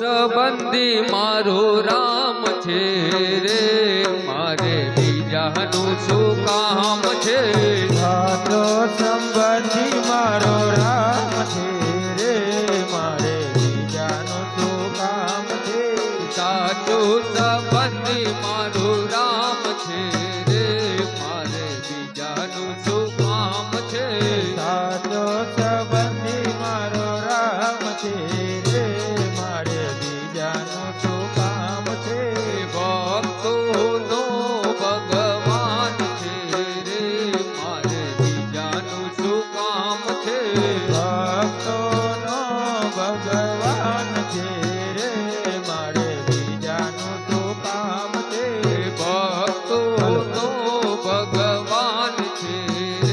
સંબંધી મારો રામ છે રે. મારે બીજાનું શું કામ છે?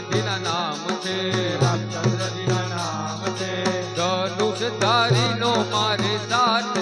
રામચંદ્રજીના નામ છે રામચંદ્રજીના નામ છે. ધનુષ ધારીનો મારે સાથ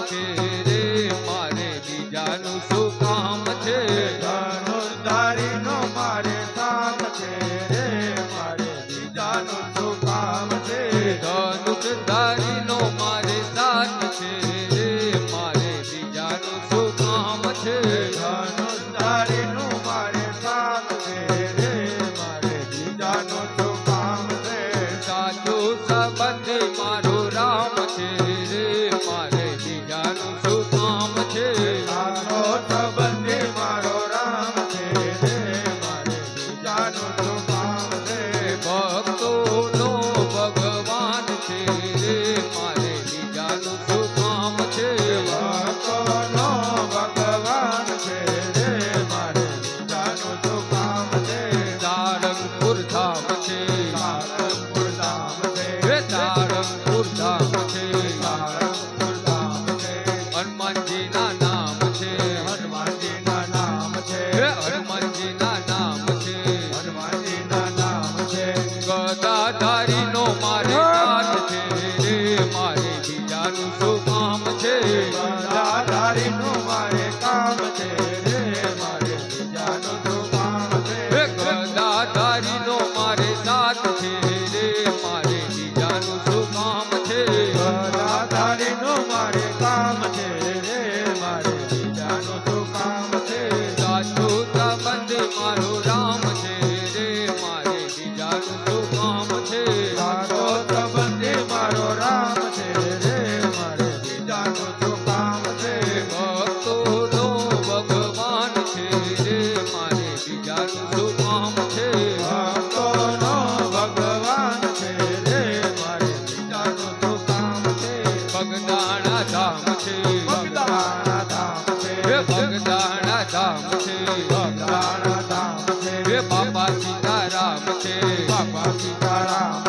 ભગદાણા ધામ છે ભગદાણા ધામ છે હે બાબા સીતારામ છે બાબા સીતારામ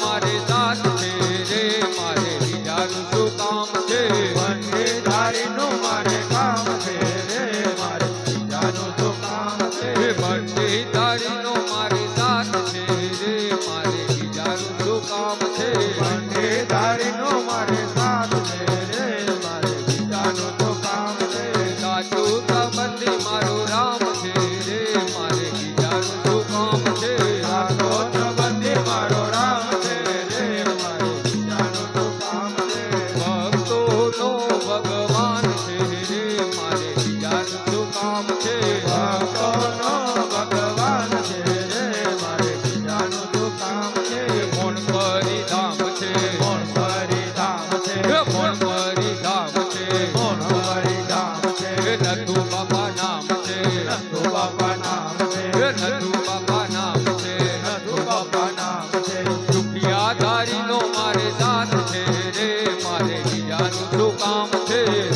મારે દાસ છે. নাম হে